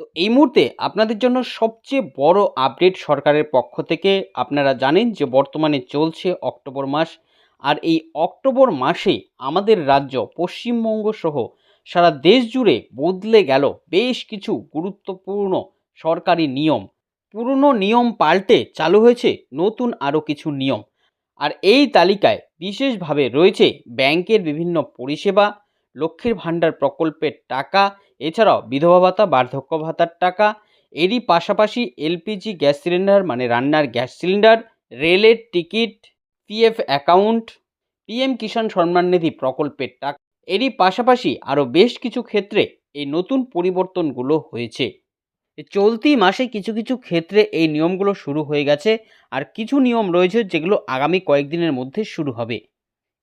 তো এই মুহূর্তে আপনাদের জন্য সবচেয়ে বড় আপডেট সরকারের পক্ষ থেকে আপনারা জানেন যে বর্তমানে চলছে অক্টোবর মাস। আর এই অক্টোবর মাসে আমাদের রাজ্য, পশ্চিমবঙ্গ সহ সারা দেশ জুড়ে বদলে গেল বেশ কিছু গুরুত্বপূর্ণ সরকারি নিয়ম। পুরনো নিয়ম পাল্টে চালু হয়েছে নতুন আরও কিছু নিয়ম। আর এই তালিকায় বিশেষভাবে রয়েছে ব্যাংকের বিভিন্ন পরিষেবা, লক্ষ্মীর ভাণ্ডার প্রকল্পের টাকা এছাড়াও বিধবা ভাতা, বার্ধক্য ভাতার টাকা, এরই পাশাপাশি এলপিজি গ্যাস সিলিন্ডার মানে রান্নার গ্যাস সিলিন্ডার, রেলের ticket, PF account, PM Kisan Samman Nidhi প্রকল্পের টাকা, এরই পাশাপাশি আরও বেশ কিছু ক্ষেত্রে এই নতুন পরিবর্তনগুলো হয়েছে। চলতি মাসে কিছু কিছু ক্ষেত্রে এই নিয়মগুলো শুরু হয়ে গেছে, আর কিছু নিয়ম রয়েছে যেগুলো আগামী কয়েকদিনের মধ্যে শুরু হবে।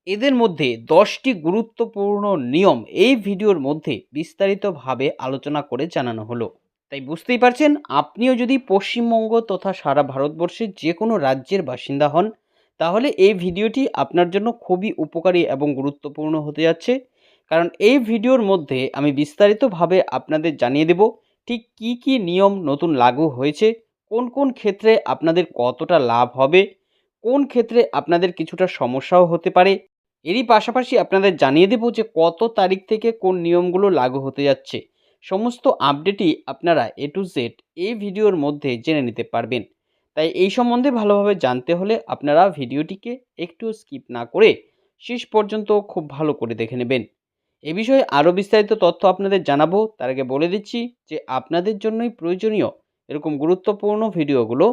এদের মধ্যে দশটি গুরুত্বপূর্ণ নিয়ম এই ভিডিওর মধ্যে বিস্তারিতভাবে আলোচনা করে জানানো হলো। তাই বুঝতেই পারছেন, আপনিও যদি পশ্চিমবঙ্গ তথা সারা ভারতবর্ষের যে কোনো রাজ্যের বাসিন্দা হন, তাহলে এই ভিডিওটি আপনার জন্য খুবই উপকারী এবং গুরুত্বপূর্ণ হতে যাচ্ছে। কারণ এই ভিডিওর মধ্যে আমি বিস্তারিতভাবে আপনাদের জানিয়ে দেব, ঠিক কী কী নিয়ম নতুন লাগু হয়েছে, কোন কোন ক্ষেত্রে আপনাদের কতটা লাভ হবে, কোন ক্ষেত্রে আপনাদের কিছুটা সমস্যাও হতে পারে এরই পাশাপাশি আপনাদের জানিয়ে দেব যে কত তারিখ থেকে কোন নিয়মগুলো লাগু হতে যাচ্ছে। সমস্ত আপডেটই আপনারা এ টু জেড এই ভিডিওর মধ্যে জেনে নিতে পারবেন। তাই এই সম্বন্ধে ভালোভাবে জানতে হলে আপনারা ভিডিওটিকে একটু স্কিপ না করে শেষ পর্যন্ত খুব ভালো করে দেখে নেবেন। এ বিষয়ে আরও বিস্তারিত তথ্য আপনাদের জানাব। তার আগে বলে দিচ্ছি যে আপনাদের জন্যই প্রয়োজনীয় এরকম গুরুত্বপূর্ণ ভিডিওগুলো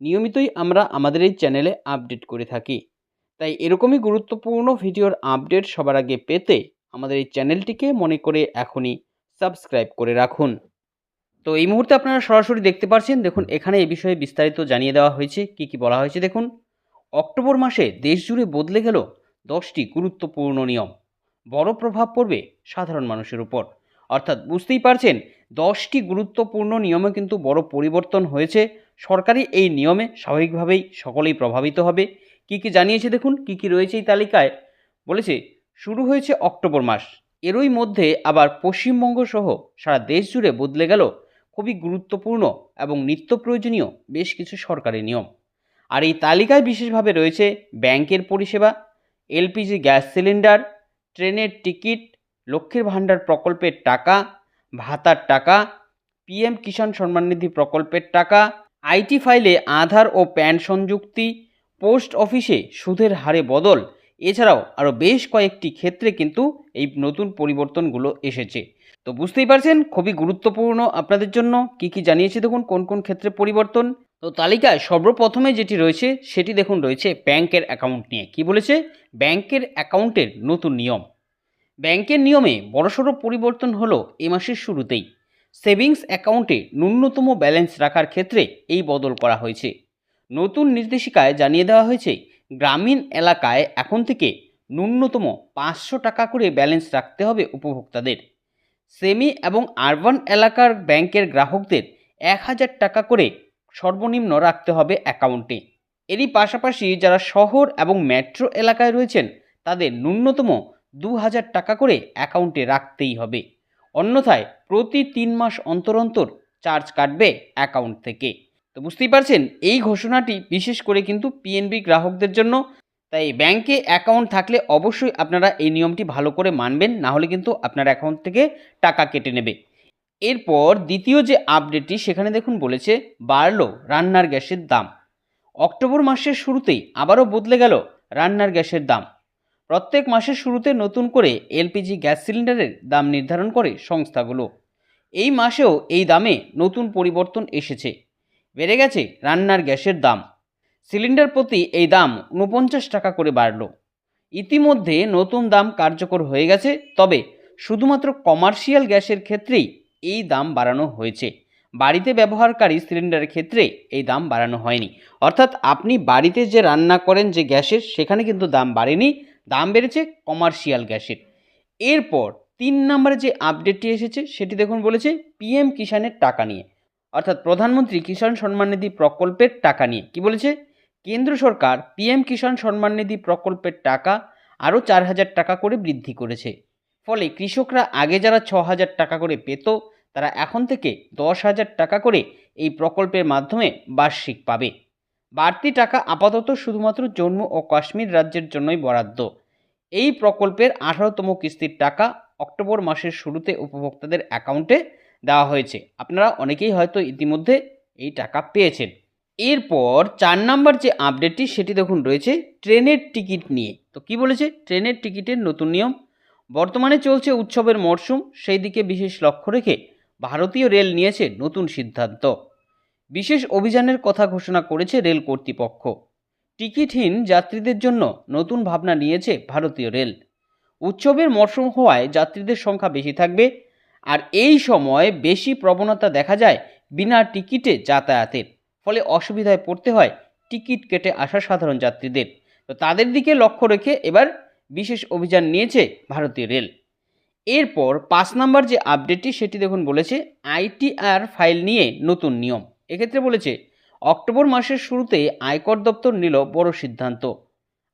নিয়মিতই আমরা আমাদের এই চ্যানেলে আপডেট করে থাকি। তাই এরকমই গুরুত্বপূর্ণ ভিডিওর আপডেট সবার আগে পেতে আমাদের এই চ্যানেলটিকে মনে করে এখনই সাবস্ক্রাইব করে রাখুন। তো এই মুহূর্তে আপনারা সরাসরি দেখতে পাচ্ছেন দেখুন এখানে এ বিষয়ে বিস্তারিত জানিয়ে দেওয়া হয়েছে, কি কি বলা হয়েছে দেখুন। অক্টোবর মাসে দেশ জুড়ে বদলে গেল দশটি গুরুত্বপূর্ণ নিয়ম। বড় প্রভাব পড়বে সাধারণ মানুষের উপর। অর্থাৎ বুঝতেই পারছেন, দশটি গুরুত্বপূর্ণ নিয়মে কিন্তু বড় পরিবর্তন হয়েছে। সরকারি এই নিয়মে স্বাভাবিকভাবেই সকলেই প্রভাবিত হবে। কি কি জানিয়েছে দেখুন, কি কি রয়েছে এই তালিকায়? বলেছে, শুরু হয়েছে অক্টোবর মাস। এরই মধ্যে আবার পশ্চিমবঙ্গ সহ সারা দেশ জুড়ে বদলে গেল খুবই গুরুত্বপূর্ণ এবং নিত্য প্রয়োজনীয় বেশ কিছু সরকারি নিয়ম। আর এই তালিকায় বিশেষভাবে রয়েছে ব্যাংকের পরিষেবা, এলপিজি গ্যাস সিলিন্ডার, ট্রেনের টিকিট, লক্ষ্মীর ভাণ্ডার প্রকল্পের টাকা, ভাতার টাকা, পিএম কিষাণ সম্মান নিধি প্রকল্পের টাকা, আইটি ফাইলে আধার ও প্যান সংযুক্তি পোস্ট অফিসে সুদের হারে বদল। এছাড়াও আরও বেশ কয়েকটি ক্ষেত্রে কিন্তু এই নতুন পরিবর্তনগুলো এসেছে। তো বুঝতেই পারছেন, খুবই গুরুত্বপূর্ণ আপনাদের জন্য। কি কি জানিয়েছে দেখুন, কোন কোন ক্ষেত্রে পরিবর্তন? তো তালিকায় সর্বপ্রথমে যেটি রয়েছে, সেটি দেখুন রয়েছে ব্যাংকের অ্যাকাউন্ট নিয়ে। কি বলেছে? ব্যাংকের অ্যাকাউন্টের নতুন নিয়ম। ব্যাংকের নিয়মে বড়সড় পরিবর্তন হলো এ মাসের শুরুতেই। সেভিংস অ্যাকাউন্টে ন্যূনতম ব্যালেন্স রাখার ক্ষেত্রে এই বদল করা হয়েছে। নতুন নির্দেশিকায় জানিয়ে দেওয়া হয়েছে, গ্রামীণ এলাকায় এখন থেকে ন্যূনতম পাঁচশো টাকা করে ব্যালেন্স রাখতে হবে উপভোক্তাদের। সেমি এবং আরবান এলাকার ব্যাংকের গ্রাহকদের এক হাজার টাকা করে সর্বনিম্ন রাখতে হবে অ্যাকাউন্টে। এরই পাশাপাশি যারা শহর এবং মেট্রো এলাকায় রয়েছেন, তাদের ন্যূনতম দু হাজার টাকা করে অ্যাকাউন্টে রাখতেই হবে। অন্যথায় প্রতি তিন মাস অন্তর অন্তর চার্জ কাটবে অ্যাকাউন্ট থেকে। বুঝতেই পারছেন, এই ঘোষণাটি বিশেষ করে কিন্তু পিএনবি গ্রাহকদের জন্য। তাই ব্যাংকে অ্যাকাউন্ট থাকলে অবশ্যই আপনারা এই নিয়মটি ভালো করে মানবেন, না হলে কিন্তু আপনার অ্যাকাউন্ট থেকে টাকা কেটে নেবে। এরপর দ্বিতীয় যে আপডেটটি, সেখানে দেখুন বলেছে, বাড়লো রান্নার গ্যাসের দাম। অক্টোবর মাসের শুরুতেই আবারও বদলে গেল রান্নার গ্যাসের দাম। প্রত্যেক মাসের শুরুতে নতুন করে এলপিজি গ্যাস সিলিন্ডারের দাম নির্ধারণ করে সংস্থাগুলো। এই মাসেও এই দামে নতুন পরিবর্তন এসেছে। বেড়ে গেছে রান্নার গ্যাসের দাম। সিলিন্ডার প্রতি এই দাম উনপঞ্চাশ টাকা করে বাড়ল। ইতিমধ্যে নতুন দাম কার্যকর হয়ে গেছে, তবে শুধুমাত্র কমার্শিয়াল গ্যাসের ক্ষেত্রেই এই দাম বাড়ানো হয়েছে। বাড়িতে ব্যবহারকারী সিলিন্ডারের ক্ষেত্রে এই দাম বাড়ানো হয়নি। অর্থাৎ আপনি বাড়িতে যে রান্না করেন যে গ্যাসের, সেখানে কিন্তু দাম বাড়েনি, দাম বেড়েছে কমার্শিয়াল গ্যাসের। এরপর তিন নম্বরে যে আপডেটটি এসেছে, সেটি দেখুন বলেছে, পিএম কিষাণের টাকা নিয়ে। অর্থাৎ প্রধানমন্ত্রী কিষাণ সম্মান নিধি প্রকল্পের টাকা নিয়ে। কি বলেছে? কেন্দ্র সরকার, পিএম কিষাণ সম্মান নিধি প্রকল্পের টাকা আরও চার হাজার টাকা করে বৃদ্ধি করেছে। ফলে কৃষকরা আগে যারা ছ হাজার টাকা করে পেত, তারা এখন থেকে দশ হাজার টাকা করে এই প্রকল্পের মাধ্যমে বার্ষিক পাবে। বাড়তি টাকা আপাতত শুধুমাত্র জম্মু ও কাশ্মীর রাজ্যের জন্যই বরাদ্দ। এই প্রকল্পের আঠারোতম কিস্তির টাকা অক্টোবর মাসের শুরুতে উপভোক্তাদের অ্যাকাউন্টে দেওয়া হয়েছে। আপনারা অনেকেই হয়তো ইতিমধ্যে এই টাকা পেয়েছেন। এরপর চার নাম্বার যে আপডেটটি, সেটি দেখুন, রয়েছে ট্রেনের টিকিট নিয়ে। তো কি বলেছে? ট্রেনের টিকিটের নতুন নিয়ম। বর্তমানে চলছে উৎসবের মরশুম, সেই দিকে বিশেষ লক্ষ্য রেখে ভারতীয় রেল নিয়েছে নতুন সিদ্ধান্ত। বিশেষ অভিযানের কথা ঘোষণা করেছে রেল কর্তৃপক্ষ। টিকিটহীন যাত্রীদের জন্য নতুন ভাবনা নিয়েছে ভারতীয় রেল। উৎসবের মরশুম হওয়ায় যাত্রীদের সংখ্যা বেশি থাকবে আর এই সময় বেশি প্রবণতা দেখা যায় বিনা টিকিটে যাতায়াতের। ফলে অসুবিধায় পড়তে হয় টিকিট কেটে আসা সাধারণ যাত্রীদের। তো তাদের দিকে লক্ষ্য রেখে এবার বিশেষ অভিযান নিয়েছে ভারতীয় রেল। এরপর পাঁচ নাম্বার যে আপডেটটি সেটি দেখুন বলেছে, আইটিআর ফাইল নিয়ে নতুন নিয়ম। এক্ষেত্রে বলেছে, অক্টোবর মাসের শুরুতে আয়কর দপ্তর নিল বড় সিদ্ধান্ত।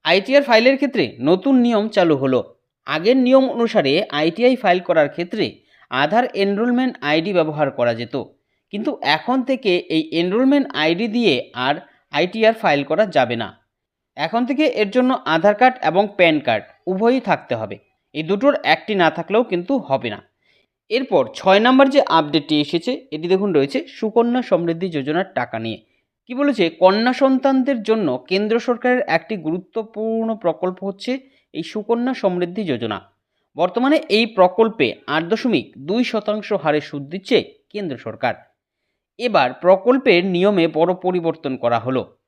আইটিআর ফাইলের ক্ষেত্রে নতুন নিয়ম চালু হলো। আগের নিয়ম অনুসারে আইটিআই ফাইল করার ক্ষেত্রে আধার এনরোলমেন্ট আইডি ব্যবহার করা যেত। কিন্তু এখন থেকে এই এনরোলমেন্ট আইডি দিয়ে আর আইটিআর ফাইল করা যাবে না। এখন থেকে এর জন্য আধার কার্ড এবং প্যান কার্ড উভয়ই থাকতে হবে। এই দুটোর একটি না থাকলেও কিন্তু হবে না। এরপর ছয় নম্বর যে আপডেটটি এসেছে, এটি দেখুন রয়েছে সুকন্যা সমৃদ্ধি যোজনার টাকা নিয়ে। কি বলেছে? কন্যা সন্তানদের জন্য কেন্দ্র সরকারের একটি গুরুত্বপূর্ণ প্রকল্প হচ্ছে এই সুকন্যা সমৃদ্ধি যোজনা। বর্তমানে এই প্রকল্পে আট দশমিক দুই শতাংশ হারে সুদ দিচ্ছে কেন্দ্র সরকার। এবার প্রকল্পের নিয়মে বড় পরিবর্তন করা হলো।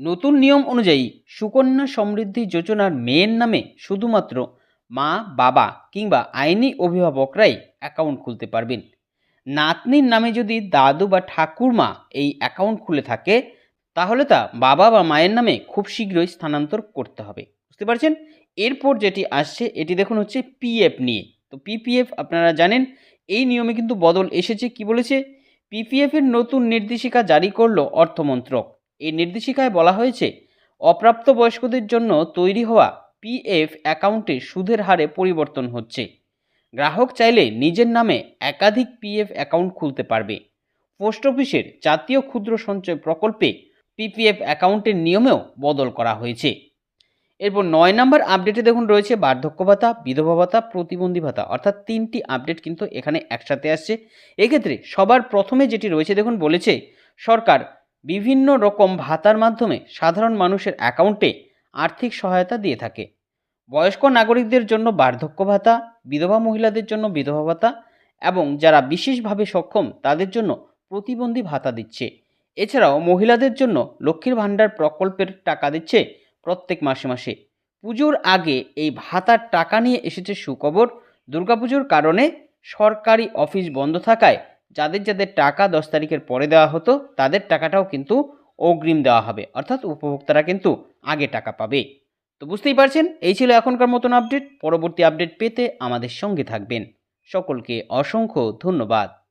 নতুন নিয়ম অনুযায়ী সুকন্যা সমৃদ্ধি যোজনার মেয়ের নামে শুধুমাত্র মা, বাবা কিংবা আইনি অভিভাবকরাই অ্যাকাউন্ট খুলতে পারবেন। নাতনির নামে যদি দাদু বা ঠাকুরমা এই অ্যাকাউন্ট খুলে থাকে, তাহলে তা বাবা বা মায়ের নামে খুব শীঘ্রই স্থানান্তর করতে হবে। বুঝতে পারছেন? এরপর যেটি আসছে, এটি দেখুন হচ্ছে পিএফ নিয়ে। তো পিপিএফ আপনারা জানেন, এই নিয়মে কিন্তু বদল এসেছে কি বলেছে? পিপিএফের নতুন নির্দেশিকা জারি করল অর্থমন্ত্রক। এই নির্দেশিকায় বলা হয়েছে, অপ্রাপ্তবয়স্কদের জন্য তৈরি হওয়া পিএফ অ্যাকাউন্টে সুদের হারে পরিবর্তন হচ্ছে। গ্রাহক চাইলে নিজের নামে একাধিক পিএফ অ্যাকাউন্ট খুলতে পারবে। পোস্ট অফিসের জাতীয় ক্ষুদ্র সঞ্চয় প্রকল্পে পিপিএফ অ্যাকাউন্টের নিয়মেও বদল করা হয়েছে। এরপর নয় নম্বর আপডেটে দেখুন রয়েছে বার্ধক্য ভাতা, বিধবা ভাতা, প্রতিবন্ধী ভাতা। অর্থাৎ তিনটি আপডেট কিন্তু এখানে একসাথে আসছে। এক্ষেত্রে সবার প্রথমে যেটি রয়েছে দেখুন বলেছে, সরকার বিভিন্ন রকম ভাতার মাধ্যমে সাধারণ মানুষের অ্যাকাউন্টে আর্থিক সহায়তা দিয়ে থাকে। বয়স্ক নাগরিকদের জন্য বার্ধক্য ভাতা, বিধবা মহিলাদের জন্য বিধবা ভাতা এবং যারা বিশেষভাবে সক্ষম তাদের জন্য প্রতিবন্ধী ভাতা দিচ্ছে। এছাড়াও মহিলাদের জন্য লক্ষ্মীর ভাণ্ডার প্রকল্পের টাকা দিচ্ছে প্রত্যেক মাসে মাসে। পুজোর আগে এই ভাতার টাকা নিয়ে এসেছে সুখবর। দুর্গাপুজোর কারণে সরকারি অফিস বন্ধ থাকায় যাদের যাদের টাকা দশ তারিখের পরে দেওয়া হতো, তাদের টাকাটাও কিন্তু অগ্রিম দেওয়া হবে। অর্থাৎ উপভোক্তারা কিন্তু আগে টাকা পাবে। তো বুঝতেই পারছেন, এই ছিল এখনকার মতন আপডেট। পরবর্তী আপডেট পেতে আমাদের সঙ্গে থাকবেন। সকলকে অসংখ্য ধন্যবাদ।